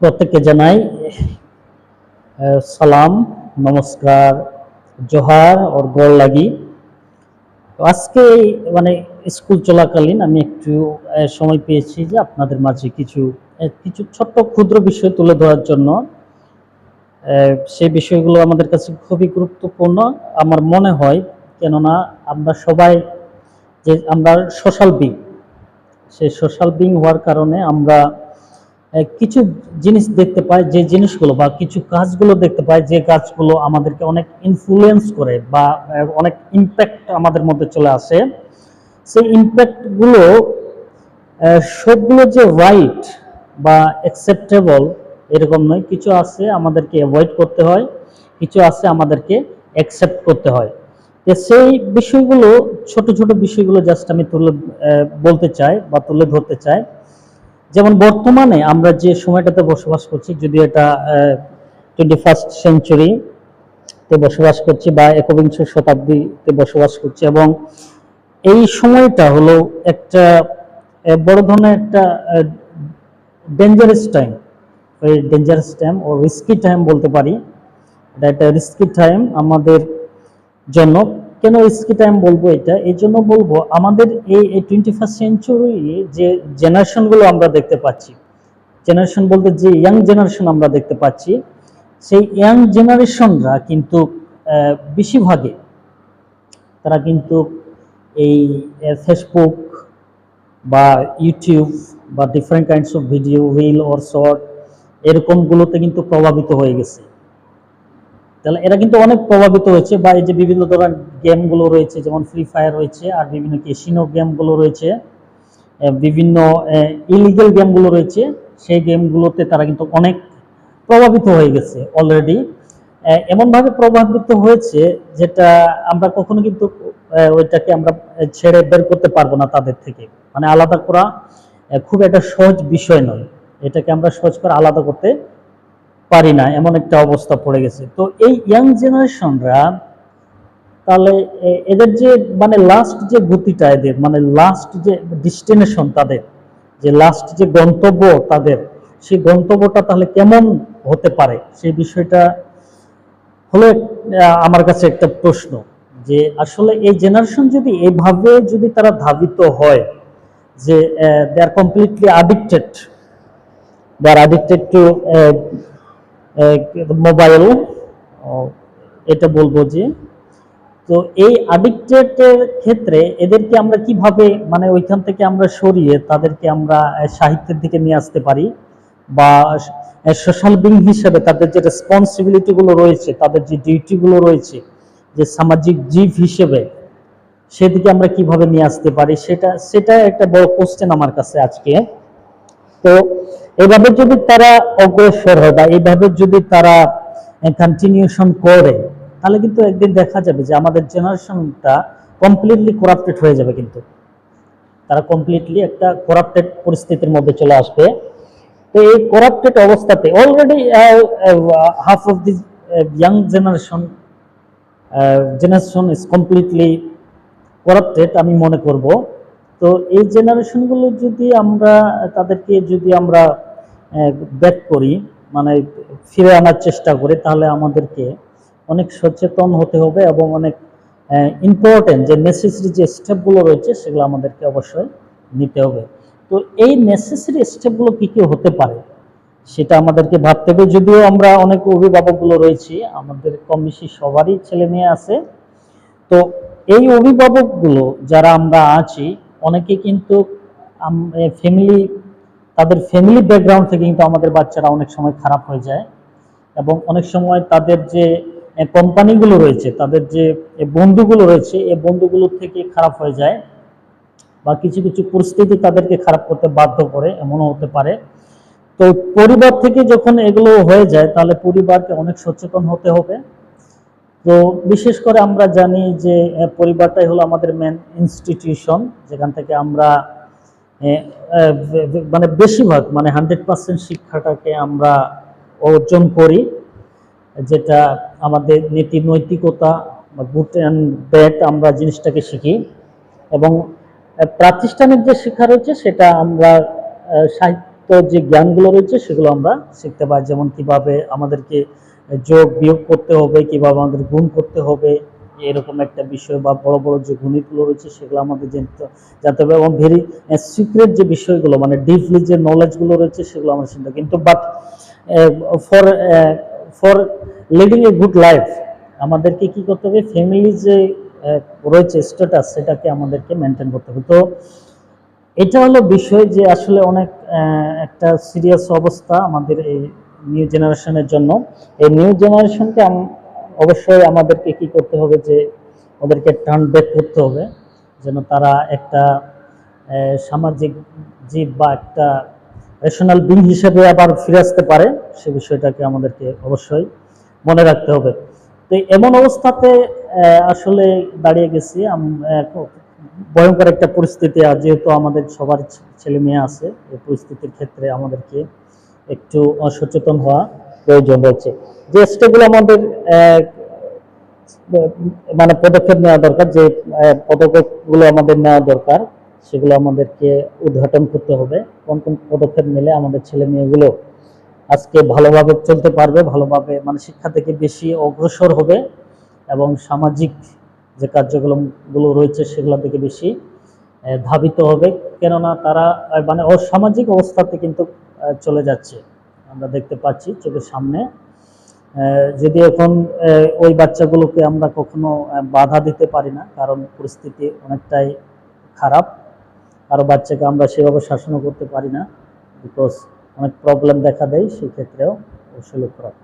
প্রত্যেককে জানাই সালাম, নমস্কার, জোহার, ওর গোল লাগি। তো আজকে মানে স্কুল চলাকালীন আমি একটু সময় পেয়েছি যে আপনাদের মাঝে কিছু কিছু ছোট্ট ক্ষুদ্র বিষয় তুলে ধরার জন্য। সেই বিষয়গুলো আমাদের কাছে খুবই গুরুত্বপূর্ণ। আমার মনে হয়, কেননা আমরা সবাই যে, আমরা সোশ্যাল বিং সেই সোশ্যাল বিং হওয়ার কারণে আমরা কিছু জিনিস দেখতে পাই যে জিনিসগুলো বা কিছু কাজগুলো দেখতে পাই যে কাজগুলো আমাদেরকে অনেক ইনফ্লুয়েন্স করে বা অনেক ইম্প্যাক্ট আমাদের মধ্যে চলে আসে। সেই ইম্প্যাক্টগুলো সবগুলো যে রাইট বা অ্যাকসেপ্টেবল এরকম নয়, কিছু আছে আমাদেরকে অ্যাভয়েড করতে হয়, কিছু আছে আমাদেরকে অ্যাকসেপ্ট করতে হয়। তো সেই বিষয়গুলো, ছোট ছোট বিষয়গুলো জাস্ট আমি তুলে বলতে চাই বা তুলে ধরতে চাই। যেমন বর্তমানে আমরা যে সময়টাতে বসবাস করছি যদি এটা টোয়েন্টি ফার্স্ট সেঞ্চুরিতে বসবাস করছি বা একবিংশ শতাব্দীতে বসবাস করছি এবং এই সময়টা হলো একটা বড় ধরনের একটা ডেঞ্জারাস টাইম ওই ডেঞ্জারাস টাইম ও রিস্কি টাইম বলতে পারি। এটা একটা রিস্কি টাইম আমাদের জন্য। কেন রিস্কি টাইম বলব এটা? এই জন্য বলব, আমাদের এই টোয়েন্টি ফার্স্ট সেঞ্চুরি যে জেনারেশনগুলো আমরা দেখতে পাচ্ছি জেনারেশন বলতে যে ইয়াং জেনারেশন আমরা দেখতে পাচ্ছি, সেই ইয়াং জেনারেশনরা কিন্তু বেশিরভাগে তারা কিন্তু এই ফেসবুক বা ইউটিউব বা different kinds of video reel or short এরকমগুলোতে কিন্তু প্রভাবিত হয়ে গেছে। তাহলে এরা কিন্তু অনেক প্রভাবিত হয়েছে বা এই যে বিভিন্ন ধরনের গেমগুলো রয়েছে, যেমন ফ্রি ফায়ার রয়েছে আর বিভিন্ন কেসিনো গেমগুলো রয়েছে বিভিন্ন ইলিগেল গেমগুলো রয়েছে, সেই গেমগুলোতে তারা কিন্তু অনেক প্রভাবিত হয়ে গেছে অলরেডি এমনভাবে প্রভাবিত হয়েছে যেটা আমরা কখনো কিন্তু ওইটাকে আমরা ছেড়ে বের করতে পারব না তাদের থেকে। মানে আলাদা করা খুব একটা সহজ বিষয় নয়। এটাকে আমরা সহজ করে আলাদা করতে পারি না, এমন একটা অবস্থা পড়ে গেছে। তো এই ইয়াং জেনারেশনরা তাহলে এদের যে মানে লাস্ট যে গতিটা এদের মানে লাস্ট যে ডিস্টিনেশন তাদের, যে লাস্ট যে গন্তব্য তাদের, সেই গন্তব্যটা তাহলে কেমন হতে পারে? সেই বিষয়টা হলো আমার কাছে একটা প্রশ্ন, যে আসলে এই জেনারেশন যদি এইভাবে যদি তারা ধাবিত হয়, যে they are completely addicted they are addicted to mobile এটা বলব যে, তো এই অ্যাডিক্টেডের ক্ষেত্রে এদেরকে আমরা কীভাবে মানে ওইখান থেকে আমরা সরিয়ে তাদেরকে আমরা সাহিত্যের দিকে নিয়ে আসতে পারি? বা সোশ্যাল বিং হিসেবে তাদের যে রেসপন্সিবিলিটিগুলো রয়েছে, তাদের যে ডিউটিগুলো রয়েছে, যে সামাজিক জীব হিসেবে সেদিকে আমরা কীভাবে নিয়ে আসতে পারি? সেটা সেটা একটা বড় কোশ্চেন আমার কাছে আজকে। তো এভাবে যদি তারা অগ্রসর হয় বা এইভাবে যদি তারা কন্টিনিউশন করে, তাহলে কিন্তু একদিন দেখা যাবে যে আমাদের জেনারেশনটা কমপ্লিটলি করাপ্টেড হয়ে যাবে কিন্তু। তারা কমপ্লিটলি একটা করাপ্টেড পরিস্থিতির মধ্যে চলে আসবে। তো এই করাপ্টেড অবস্থাতে already half of this young generation generation is completely corrupted আমি মনে করব। তো এই জেনারেশনগুলো যদি আমরা, তাদেরকে যদি আমরা ব্যাক করি মানে ফিরে আনার চেষ্টা করি, তাহলে আমাদেরকে অনেক সচেতন হতে হবে এবং অনেক ইম্পর্টেন্ট যে নেসেসারি যে স্টেপগুলো রয়েছে, সেগুলো আমাদেরকে অবশ্যই নিতে হবে। তো এই নেসেসারি স্টেপগুলো কী কী হতে পারে, সেটা আমাদেরকে ভাবতে হবে। যদিও আমরা অনেক অভিভাবকগুলো রয়েছি, আমাদের কম বেশি সবারই ছেলে মেয়ে আছে। তো এই অভিভাবকগুলো যারা আমরা আছি অনেকে কিন্তু ফ্যামিলি তাদের ফ্যামিলি ব্যাকগ্রাউন্ড থেকে কিন্তু আমাদের বাচ্চারা অনেক সময় খারাপ হয়ে যায়। এবং অনেক সময় তাদের যে কোম্পানিগুলো রয়েছে, তাদের যে বন্ধুগুলো রয়েছে এই বন্ধুগুলোর থেকে খারাপ হয়ে যায় বা কিছু কিছু পরিস্থিতি তাদেরকে খারাপ করতে বাধ্য করে, এমনও হতে পারে। তো পরিবার থেকে যখন এগুলো হয়ে যায়, তাহলে পরিবারকে অনেক সচেতন হতে হবে। তো বিশেষ করে আমরা জানি যে পরিবারটাই হলো আমাদের মেন ইনস্টিটিউশন যেখান থেকে আমরা মানে বেশিরভাগ মানে হান্ড্রেড পার্সেন্ট শিক্ষাটাকে আমরা অর্জন করি, যেটা আমাদের নীতি নৈতিকতা বা গুড অ্যান্ড ব্যাড আমরা জিনিসটাকে শিখি, এবং প্রাতিষ্ঠানিক যে শিক্ষা রয়েছে সেটা আমরা সাহিত্য যে জ্ঞানগুলো রয়েছে সেগুলো আমরা শিখতে পারি, যেমন কীভাবে আমাদেরকে যোগ বিয়োগ করতে হবে কীভাবে আমাদের গুণ করতে হবে, এরকম একটা বিষয় বা বড় বড় যে গণিতগুলো রয়েছে সেগুলো আমাদের জানতে জানতে হবে এবং ভেরি সিক্রেট যে বিষয়গুলো মানে ডিপলি যে নলেজগুলো রয়েছে সেগুলো আমরা শিখতে কিন্তু but for for living a good life আমাদেরকে কি করতে হবে? ফ্যামিলি যে রয়েছে স্ট্যাটাস সেটাকে আমাদেরকে মেনটেন করতে হবে। তো এটা হলো বিষয় যে আসলে অনেক একটা সিরিয়াস অবস্থা আমাদের এই নিউ জেনারেশনের জন্য। এই নিউ জেনারেশনকে অবশ্যই আমাদেরকে কি করতে হবে যে, ওদেরকে টার্ন ব্যাক করতে হবে, যেন তারা একটা সামাজিক জীব বা একটা রেশনাল বিং হিসেবে আবার ফিরে আসতে পারে, সে বিষয়টাকে আমাদেরকে অবশ্যই মনে রাখতে হবে। তো এমন অবস্থাতে আসলে দাঁড়িয়ে গেছি। ভয়ঙ্কর একটা পরিস্থিতি, আর যেহেতু আমাদের সবার ছেলে মেয়ে আছে, এই পরিস্থিতির ক্ষেত্রে আমাদেরকে একটু সচেতন হওয়া প্রয়োজন রয়েছে। যে স্টেপগুলো আমাদের মানে পদক্ষেপ নেওয়া দরকার, যে পদক্ষেপগুলো আমাদের নেওয়া দরকার, সেগুলো আমাদেরকে উদ্ঘাটন করতে হবে। কোন কোন পদক্ষেপ নিলে আমাদের ছেলে মেয়েগুলো আজকে ভালোভাবে চলতে পারবে, ভালোভাবে মানে শিক্ষা থেকে বেশি অগ্রসর হবে এবং সামাজিক যে কার্যক্রমগুলো রয়েছে সেগুলো থেকে বেশি ধাবিত হবে। কেননা তারা মানে অসামাজিক অবস্থাতে কিন্তু চলে যাচ্ছে। আমরা দেখতে পাচ্ছি চোখের সামনে। যদি এখন ওই বাচ্চাগুলোকে আমরা কখনো বাধা দিতে পারি না, কারণ পরিস্থিতি অনেকটাই খারাপ। আরও বাচ্চাকে আমরা সেভাবে শাসনও করতে পারি না বিকজ অনেক প্রবলেম দেখা দেয়, সেক্ষেত্রেও অবশ্যই লক্ষ্য।